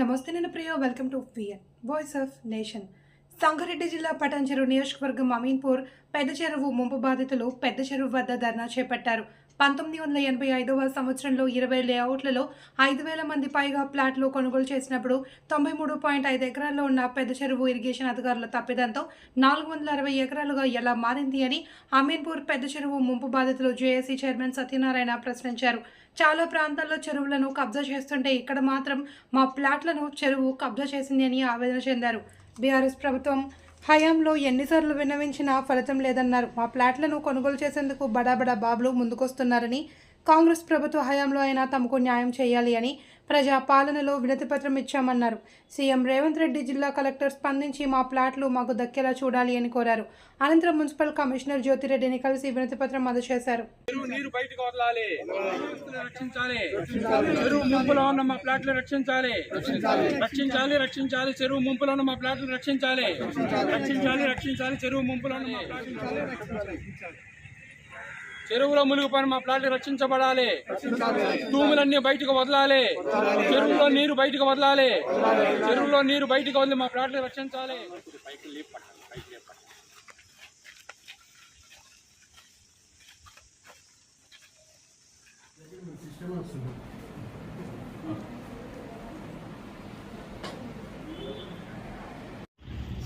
నమస్తే నేను Priyo welcome to VN voice of nation Sangareddy జిల్లా పటాన్చెరు నియోజకవర్గం అమీన్పూర్ పెద్ద చెరువు ముంపు బాధితులు పెద్ద చెరువు వద్ద ధర్నా చేపట్టారు. పంతొమ్మిది వందల ఎనభై ఐదవ సంవత్సరంలో ఇరవై లేఅవుట్లలో ఐదు వేల మంది పైగా ప్లాట్లు కొనుగోలు చేసినప్పుడు తొంభై మూడు పాయింట్ ఐదు ఎకరాల్లో ఉన్న పెద్ద చెరువు ఇరిగేషన్ అధికారుల తప్పిదంతో నాలుగు వందల అరవై ఎకరాలుగా ఎలా మారింది అని అమీన్పూర్ పెద్ద చెరువు ముంపు బాధితులు జేఏసీ చైర్మన్ సత్యనారాయణ ప్రశ్నించారు. చాలా ప్రాంతాల్లో చెరువులను కబ్జా చేస్తుంటే ఇక్కడ మాత్రం మా ప్లాట్లను చెరువు కబ్జా చేసింది అని ఆవేదన చెందారు. బీఆర్ఎస్ ప్రభుత్వం హయాంలో ఎన్నిసార్లు విన్నవించినా ఫలితం లేదన్నారు. మా ప్లాట్లను కొనుగోలు చేసేందుకు బడాబడా బాబులు ముందుకొస్తున్నారని కాంగ్రెస్ ప్రభుత్వ హయాంలో అయినా తమకు న్యాయం చేయాలి అని ప్రజా పాలనలో ఇచ్చామన్నారు. సీఎం రేవంత్ రెడ్డి జిల్లా కలెక్టర్ స్పందించి మా ప్లాట్లు మాకు దక్కేలా చూడాలి అని కోరారు. అనంతరం మున్సిపల్ కమిషనర్ జ్యోతిరెడ్డిని కలిసి వినతిపత్రం అందజేశారు. చెరువు నీరు బయటకు వదలాలి. రక్షించాలి. చెరువు ముంపులో ఉన్న మా ప్లాట్లు రక్షించాలి. రక్షించాలి రక్షించాలి. చెరువు ముంపులో ఉన్న మా ప్లాట్లు రక్షించాలి. రక్షించాలి రక్షించాలి. చెరువు ముంపులో ఉన్న మా ప్లాట్లు చెరువులో మునిగిపోయిన మా ప్లాట్లు రక్షించబడాలి తూములన్నీ బయటకు వదలాలి. చెరువులో నీరు బయటకు వదలాలి. చెరువులో నీరు బయటకు వదిలి మా ప్లాట్లు రక్షించాలి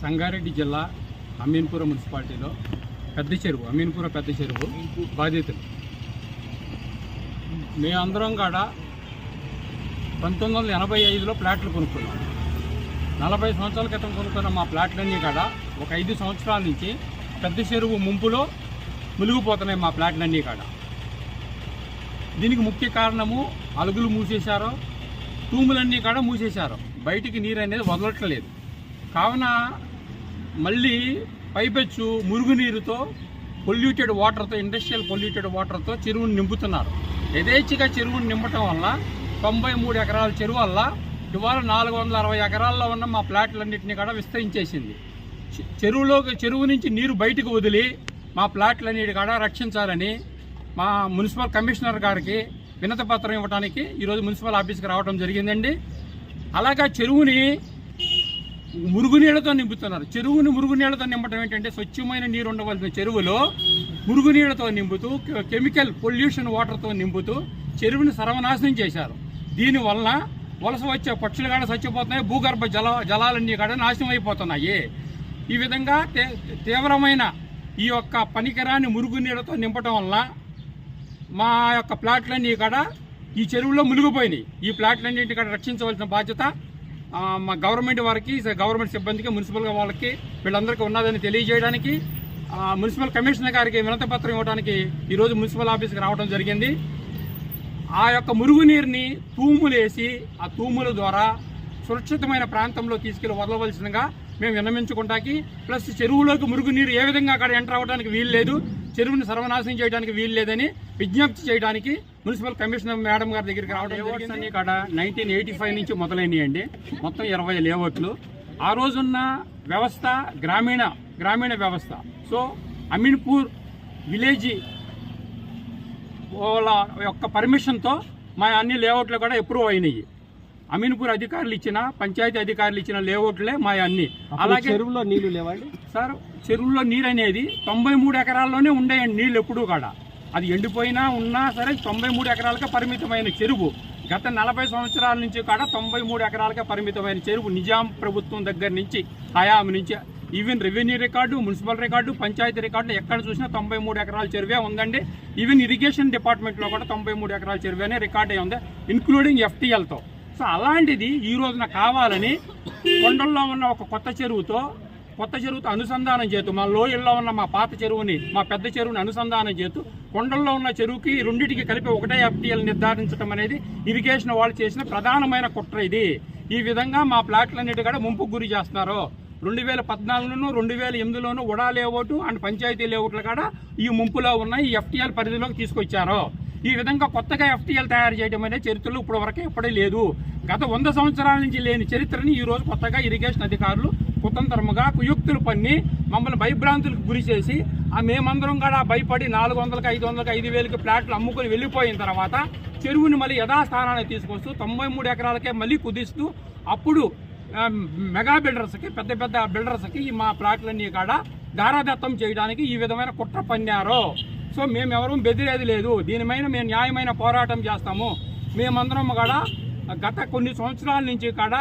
సంగారెడ్డి జిల్లా అమీన్పురం మున్సిపాలిటీలో పెద్ద చెరువు అమీన్పురం పెద్ద చెరువు బాధితులు మేమందరం కాడ పంతొమ్మిది వందల ఎనభై ఐదులో ప్లాట్లు కొనుక్కున్నాం. నలభై సంవత్సరాల క్రితం కొనుక్కున్న మా ప్లాట్లన్నీ కాడ ఒక ఐదు సంవత్సరాల నుంచి పెద్ద చెరువు ముంపులో మునిగిపోతున్నాయి మా ప్లాట్లన్నీ కాడ. దీనికి ముఖ్య కారణము అలుగులు మూసేశారు తూములన్నీ కాడ మూసేశారు. బయటికి నీరు అనేది వదలట్లేదు. కావున మళ్ళీ పైపెచ్చు మురుగునీరుతో పొల్యూటెడ్ వాటర్తో ఇండస్ట్రియల్ పొల్యూటెడ్ వాటర్తో చెరువును నింపుతున్నారు. యథేచ్ఛగా చెరువును నింపటం వల్ల తొంభై మూడు ఎకరాల చెరువు వల్ల ఇవాళ నాలుగు వందల అరవై ఎకరాల్లో ఉన్న మా ప్లాట్లన్నింటినీ కూడా విస్తరించేసింది. చెరువులోకి చెరువులో చెరువు నుంచి నీరు బయటకు వదిలి మా ప్లాట్లన్నిటి కూడా రక్షించాలని మా మున్సిపల్ కమిషనర్ గారికి వినతి పత్రం ఇవ్వడానికి ఈరోజు మున్సిపల్ ఆఫీస్కి రావడం జరిగిందండి. అలాగా చెరువుని మురుగునీళ్ళతో నింపుతున్నారు. చెరువుని మురుగునీళ్ళతో నింపడం ఏంటంటే స్వచ్ఛమైన నీరు ఉండవలసిన చెరువులో మురుగునీళ్ళతో నింపుతూ కె- కెమికల్ పొల్యూషన్ వాటర్తో నింపుతూ చెరువుని సర్వనాశనం చేశారు. దీనివల్ల వలస వచ్చే పక్షులు కాడ చచ్చిపోతున్నాయి భూగర్భ జల జలాలన్నీ కూడా నాశనం అయిపోతున్నాయి. ఈ విధంగా తీవ్రమైన ఈ యొక్క పనికిరాని మురుగునీళ్ళతో నింపడం వల్ల మా యొక్క ప్లాట్లన్నీ కూడా ఈ చెరువులో మునిగిపోయినాయి. ఈ ప్లాట్లన్నింటి కాడ రక్షించవలసిన బాధ్యత మా గవర్నమెంట్ వారికి గవర్నమెంట్ సిబ్బందికి మున్సిపల్ వాళ్ళకి వీళ్ళందరికీ ఉన్నదని తెలియజేయడానికి మున్సిపల్ కమిషనర్ గారికి వినతి పత్రం ఇవ్వడానికి ఈరోజు మున్సిపల్ ఆఫీస్కి రావడం జరిగింది. ఆ యొక్క మురుగునీరుని తూములేసి ఆ తూముల ద్వారా సురక్షితమైన ప్రాంతంలో తీసుకెళ్ళి వదలవలసిందిగా మేము విన్నమించుకుంటాకి ప్లస్ చెరువులోకి మురుగునీరు ఏ విధంగా అక్కడ ఎంటర్ అవ్వడానికి వీలు లేదు చెరువుని సర్వనాశనం చేయడానికి వీలు లేదని విజ్ఞప్తి చేయడానికి మున్సిపల్ కమిషనర్ మేడం గారి దగ్గరికి రావడం లేఅవుట్స్ అన్ని ఇక్కడ నైన్టీన్ ఎయిటీ ఫైవ్ నుంచి మొదలైనయండి. మొత్తం ఇరవై లేఅవుట్లు. ఆ రోజున్న వ్యవస్థ గ్రామీణ గ్రామీణ వ్యవస్థ. సో అమీన్పూర్ విలేజీ వాళ్ళ యొక్క పర్మిషన్తో మా అన్ని లేఅవుట్లు కూడా అప్రూవ్ అయినాయి. అమీన్పూర్ అధికారులు ఇచ్చిన పంచాయతీ అధికారులు ఇచ్చిన లేఅవుట్లే మా అన్ని. అలాగే చెరువులో నీళ్ళు లేవండి సార్ చెరువుల్లో నీరు అనేది తొంభై మూడు ఎకరాల్లోనే ఉండేయండి నీళ్ళు ఎప్పుడూ కూడా. అది ఎండిపోయినా ఉన్నా సరే తొంభై మూడు ఎకరాలకే పరిమితమైన చెరువు. గత నలభై సంవత్సరాల నుంచి కూడా తొంభై మూడు ఎకరాలకే పరిమితమైన చెరువు నిజాం ప్రభుత్వం దగ్గర నుంచి హయాం నుంచి. Even revenue record municipal record panchayat record ఎక్కడ చూసినా తొంభై మూడు ఎకరాల చెరువే ఉందండి. ఈవెన్ ఇరిగేషన్ డిపార్ట్మెంట్లో కూడా తొంభై మూడు ఎకరాల చెరువేనే రికార్డ్ అయి ఉంది ఇన్క్లూడింగ్ ఎఫ్టీఎల్తో సో అలాంటిది ఈ రోజున కావాలని కొండల్లో ఉన్న ఒక కొత్త చెరువుతో కొత్త చెరువుతో అనుసంధానం చేస్తూ మా లోయల్లో ఉన్న మా పాత చెరువుని మా పెద్ద చెరువుని అనుసంధానం చేస్తూ కొండల్లో ఉన్న చెరువుకి రెండింటికి కలిపి ఒకటే ఎఫ్టీఎల్ నిర్ధారించడం అనేది ఇరిగేషన్ వాళ్ళు చేసిన ప్రధానమైన కుట్ర ఇది. ఈ విధంగా మా ప్లాట్లన్నిటి కూడా ముంపుకు గురి చేస్తున్నారు. రెండు వేల పద్నాలుగులోను రెండు వేల ఎనిమిదిలోను ఉడా లేఅవుట్ అండ్ పంచాయతీ లేఅవుట్లు కూడా ఈ ముంపులో ఉన్న ఈ ఎఫ్టీఎల్ పరిధిలోకి తీసుకొచ్చారు. ఈ విధంగా కొత్తగా ఎఫ్టీఎల్ తయారు చేయడం అనేది చరిత్రలో ఇప్పటి వరకు ఎప్పుడూ లేదు. గత వంద సంవత్సరాల నుంచి లేని చరిత్రని ఈరోజు కొత్తగా ఇరిగేషన్ అధికారులు కుతంత్రముగా కుయుక్తులు పన్ని మమ్మల్ని భయభ్రాంతులకు గురి చేసి ఆ మేమందరం కూడా భయపడి నాలుగు వందలకి ఐదు వందలకి ఐదు వేలకి ప్లాట్లు అమ్ముకొని వెళ్ళిపోయిన తర్వాత చెరువుని మళ్ళీ యథాస్థానానికి తీసుకొస్తూ తొంభై మూడు ఎకరాలకే మళ్ళీ కుదిస్తూ అప్పుడు మెగా బిల్డర్స్కి పెద్ద పెద్ద బిల్డర్స్కి ఈ మా ప్లాట్లన్నీ కాడ దారాదత్తం చేయడానికి ఈ విధమైన కుట్ర పన్నారు. సో మేము ఎవరూ బెదిరేది లేదు. దీనిపైన మేము న్యాయమైన పోరాటం చేస్తాము. మేమందరం కూడా గత కొన్ని సంవత్సరాల నుంచి కాడ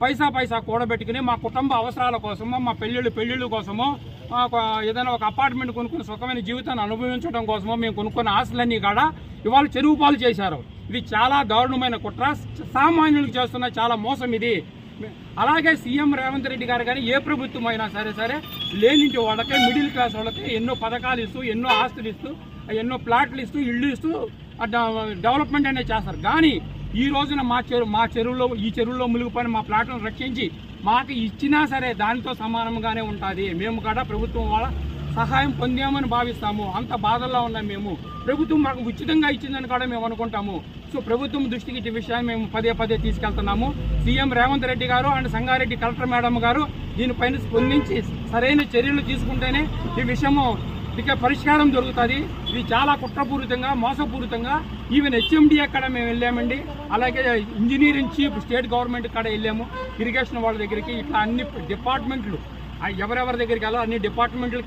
పైసా పైసా కూడబెట్టుకుని మా కుటుంబ అవసరాల కోసమో మా పెళ్ళిళ్ళు పెళ్ళిళ్ళు కోసమో ఏదైనా ఒక అపార్ట్మెంట్ కొనుక్కుని సుఖమైన జీవితాన్ని అనుభవించడం కోసమో మేము కొనుక్కున్న ఆస్తులన్నీ కాడ ఇవాళ చెరువు పాలు చేశారు. ఇది చాలా దారుణమైన కుట్ర. సామాన్యులకు చేస్తున్న చాలా మోసం ఇది. అలాగే సీఎం రేవంత్ రెడ్డి గారు కానీ ఏ ప్రభుత్వం అయినా సరే సరే లేనింటి వాళ్ళకి మిడిల్ క్లాస్ వాళ్ళకి ఎన్నో పథకాలు ఇస్తూ ఎన్నో ఆస్తులు ఇస్తూ ఎన్నో ప్లాట్లు ఇస్తూ ఇళ్ళు ఇస్తూ డెవలప్మెంట్ అనేది చేస్తారు. కానీ ఈ రోజున మా చెరువు మా చెరువులో ఈ చెరువులో మునిగిపోయిన మా ప్లాట్లను రక్షించి మాకు ఇచ్చినా సరే దానితో సమానంగానే ఉంటుంది. మేము కూడా ప్రభుత్వం వాళ్ళ సహాయం పొందామని భావిస్తాము. అంత బాధల్లో ఉన్నాం మేము. ప్రభుత్వం మాకు ఉచితంగా ఇచ్చిందని కూడా మేము అనుకుంటాము. సో ప్రభుత్వం దృష్టికి ఈ విషయాన్ని మేము పదే పదే తీసుకెళ్తున్నాము. సీఎం రేవంత్ రెడ్డి గారు అండ్ సంగారెడ్డి కలెక్టర్ మేడం గారు దీనిపైన స్పందించి సరైన చర్యలు తీసుకుంటేనే ఈ విషయము ఇక పరిష్కారం దొరుకుతుంది. ఇది చాలా కుట్రపూరితంగా మోసపూరితంగా. ఈవెన్ హెచ్ఎండి అక్కడ మేము వెళ్ళామండి. అలాగే ఇంజనీరింగ్ చీఫ్ స్టేట్ గవర్నమెంట్ కాడ వెళ్ళాము. ఇరిగేషన్ వాళ్ళ దగ్గరికి ఇట్లా అన్ని డిపార్ట్మెంట్లు ఆ ఎవరెవరి దగ్గరికి వెళ్ళాలో అన్ని డిపార్ట్మెంట్లకి